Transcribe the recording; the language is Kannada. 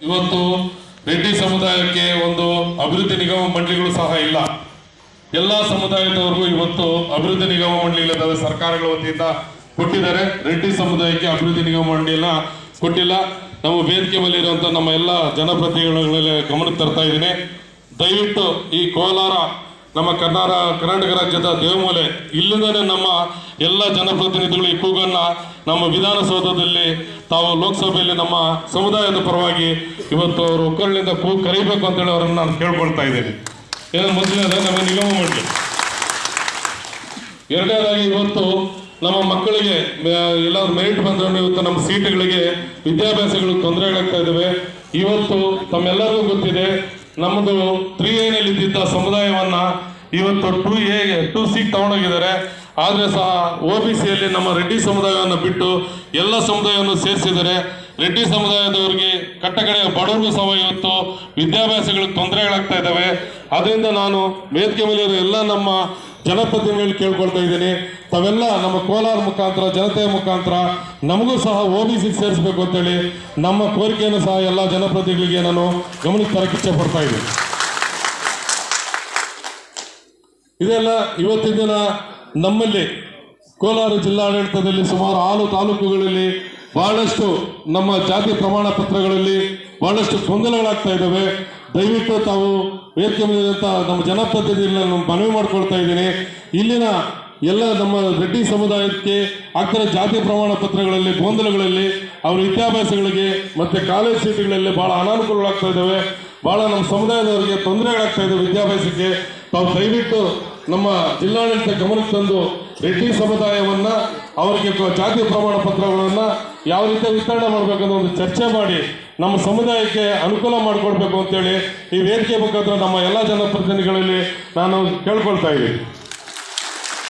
ಇವತ್ತು ರೆಡ್ಡಿ ಸಮುದಾಯಕ್ಕೆ ಒಂದು ಅಭಿವೃದ್ಧಿ ನಿಗಮ ಮಂಡಳಿಗಳು ಸಹ ಇಲ್ಲ. ಎಲ್ಲ ಸಮುದಾಯದವರಿಗೂ ಇವತ್ತು ಅಭಿವೃದ್ಧಿ ನಿಗಮ ಮಂಡಳಿ ಇಲ್ಲದ ಸರ್ಕಾರಗಳ ವತಿಯಿಂದ ಕೊಟ್ಟಿದ್ದಾರೆ. ರೆಡ್ಡಿ ಸಮುದಾಯಕ್ಕೆ ಅಭಿವೃದ್ಧಿ ನಿಗಮ ಮಂಡಳಿನ ಕೊಟ್ಟಿಲ್ಲ. ನಮ್ಮ ವೇದಿಕೆ ಮೇಲೆ ನಮ್ಮ ಎಲ್ಲ ಜನಪ್ರತಿನಿಧಿಗಳ ಗಮನಕ್ಕೆ ತರ್ತಾ ಇದ್ದೀನಿ. ದಯವಿಟ್ಟು ಈ ಕೋಲಾರ ನಮ್ಮ ಕರ್ನಾಟಕ ಕರ್ನಾಟಕ ರಾಜ್ಯದ ದೇವಮೂಲೆ. ಇಲ್ಲಿಂದಲೇ ನಮ್ಮ ಎಲ್ಲ ಜನಪ್ರತಿನಿಧಿಗಳು ಈ ಕೂಗನ್ನು ನಮ್ಮ ವಿಧಾನಸೌಧದಲ್ಲಿ ತಾವು ಲೋಕಸಭೆಯಲ್ಲಿ ನಮ್ಮ ಸಮುದಾಯದ ಪರವಾಗಿ ಇವತ್ತು ಅವರು ಒಕ್ಕಲಿನಿಂದ ಕೂ ಕರೀಬೇಕು ಅಂತೇಳಿ ಅವರನ್ನು ನಾನು ಕೇಳ್ಕೊಳ್ತಾ ಇದ್ದೇನೆ. ಏನೋ ಮೊದಲನೇದ ನಮ್ಮ ನಿಗಮ ಮಂಡಳಿ. ಎರಡನೇದಾಗಿ ಇವತ್ತು ನಮ್ಮ ಮಕ್ಕಳಿಗೆ, ಎಲ್ಲರೂ ಮೆರಿಟ್ ಬಂದ್ರೆ ಇವತ್ತು ನಮ್ಮ ಸೀಟುಗಳಿಗೆ ವಿದ್ಯಾಭ್ಯಾಸಗಳು ತೊಂದರೆಗಳಾಗ್ತಾ ಇದ್ದಾವೆ. ಇವತ್ತು ತಮ್ಮೆಲ್ಲರಿಗೂ ಗೊತ್ತಿದೆ ನಮ್ಮದು ತ್ರೀ ಎನಲ್ಲಿ ಇದ್ದಿದ್ದ ಸಮುದಾಯವನ್ನ ಇವತ್ತು ಟೂ ಎ, ಟೂ ಸಿ ತಗೊಂಡೋಗಿದ್ದಾರೆ. ಆದ್ರೆ ಸಹ ಒ ಬಿ ಸಿಯಲ್ಲಿ ನಮ್ಮ ರೆಡ್ಡಿ ಸಮುದಾಯವನ್ನು ಬಿಟ್ಟು ಎಲ್ಲ ಸಮುದಾಯವನ್ನು ಸೇರಿಸಿದ್ದಾರೆ. ರೆಡ್ಡಿ ಸಮುದಾಯದವರಿಗೆ ಕಟ್ಟಕಡೆಯ ಬಡವರಿಗೂ ಸಹ ಇವತ್ತು ವಿದ್ಯಾಭ್ಯಾಸಗಳಿಗೆ ತೊಂದರೆಗಳಾಗ್ತಾ ಇದ್ದಾವೆ. ಅದರಿಂದ ನಾನು ವೇದಿಕೆ ಮೇಲೆ ಎಲ್ಲ ನಮ್ಮ ಜನಪ್ರತಿನಿಧಿಗಳು ಕೇಳ್ಕೊಳ್ತಾ ಇದ್ದೀನಿ. ತಾವೆಲ್ಲ ನಮ್ಮ ಕೋಲಾರ ಮುಖಾಂತರ, ಜನತೆಯ ಮುಖಾಂತರ ನಮಗೂ ಸಹ ಒ ಬಿ ಸಿ ಸೇರಿಸಬೇಕು ಅಂತೇಳಿ ನಮ್ಮ ಕೋರಿಕೆಯನ್ನು ಸಹ ಎಲ್ಲ ಜನಪ್ರತಿನಿಧಿಗಳಿಗೆ ನಾನು ಗಮನಕ್ಕೆ ತರಕ್ಕೆ ಇಚ್ಛೆ ಪಡ್ತಾ ಇದ್ದೀನಿ. ಇದೆಲ್ಲ ಇವತ್ತಿನ ದಿನ ನಮ್ಮಲ್ಲಿ ಕೋಲಾರ ಜಿಲ್ಲಾಡಳಿತದಲ್ಲಿ ಸುಮಾರು ಆರು ತಾಲೂಕುಗಳಲ್ಲಿ ಬಹಳಷ್ಟು ನಮ್ಮ ಜಾತಿ ಪ್ರಮಾಣ ಪತ್ರಗಳಲ್ಲಿ ಬಹಳಷ್ಟು ಗೊಂದಲಗಳಾಗ್ತಾ ಇದ್ದಾವೆ. ದಯವಿಟ್ಟು ತಾವು ವೇದಿಕೆ ಮೇಲಿರುವಂಥ ನಮ್ಮ ಜನಪ್ರತಿನಿಧಿಗಳನ್ನು ಮನವಿ ಮಾಡ್ಕೊಳ್ತಾ ಇದ್ದೀನಿ. ಇಲ್ಲಿನ ಎಲ್ಲ ನಮ್ಮ ರೆಡ್ಡಿ ಸಮುದಾಯಕ್ಕೆ ಆಗ್ತಿರೋ ಜಾತಿ ಪ್ರಮಾಣ ಪತ್ರಗಳಲ್ಲಿ, ಗೊಂದಲಗಳಲ್ಲಿ ಅವರ ವಿದ್ಯಾಭ್ಯಾಸಗಳಿಗೆ ಮತ್ತೆ ಕಾಲೇಜ್ ಸೀಟುಗಳಲ್ಲಿ ಬಹಳ ಅನಾನುಕೂಲಗಳಾಗ್ತಾ ಇದ್ದಾವೆ. ಬಹಳ ನಮ್ಮ ಸಮುದಾಯದವರಿಗೆ ತೊಂದರೆಗಳಾಗ್ತಾ ಇದ್ದಾವೆ ವಿದ್ಯಾಭ್ಯಾಸಕ್ಕೆ. ತಾವು ದಯವಿಟ್ಟು ನಮ್ಮ ಜಿಲ್ಲಾಡಳಿತ ಗಮನಕ್ಕೆ ತಂದು ರೆಡ್ಡಿ ಸಮುದಾಯವನ್ನ ಅವರಿಗೆ ಜಾತಿ ಪ್ರಮಾಣ ಪತ್ರಗಳನ್ನ ಯಾವ ರೀತಿ ವಿತರಣೆ ಮಾಡಬೇಕನ್ನೋ ಒಂದು ಚರ್ಚೆ ಮಾಡಿ ನಮ್ಮ ಸಮುದಾಯಕ್ಕೆ ಅನುಕೂಲ ಮಾಡಿಕೊಡ್ಬೇಕು ಅಂತೇಳಿ ಈ ವೇದಿಕೆ ಮುಖಾಂತರ ನಮ್ಮ ಎಲ್ಲ ಜನಪ್ರತಿನಿಧಿಗಳಲ್ಲಿ ನಾನು ಕೇಳ್ಕೊಳ್ತಾ ಇದ್ದೀನಿ.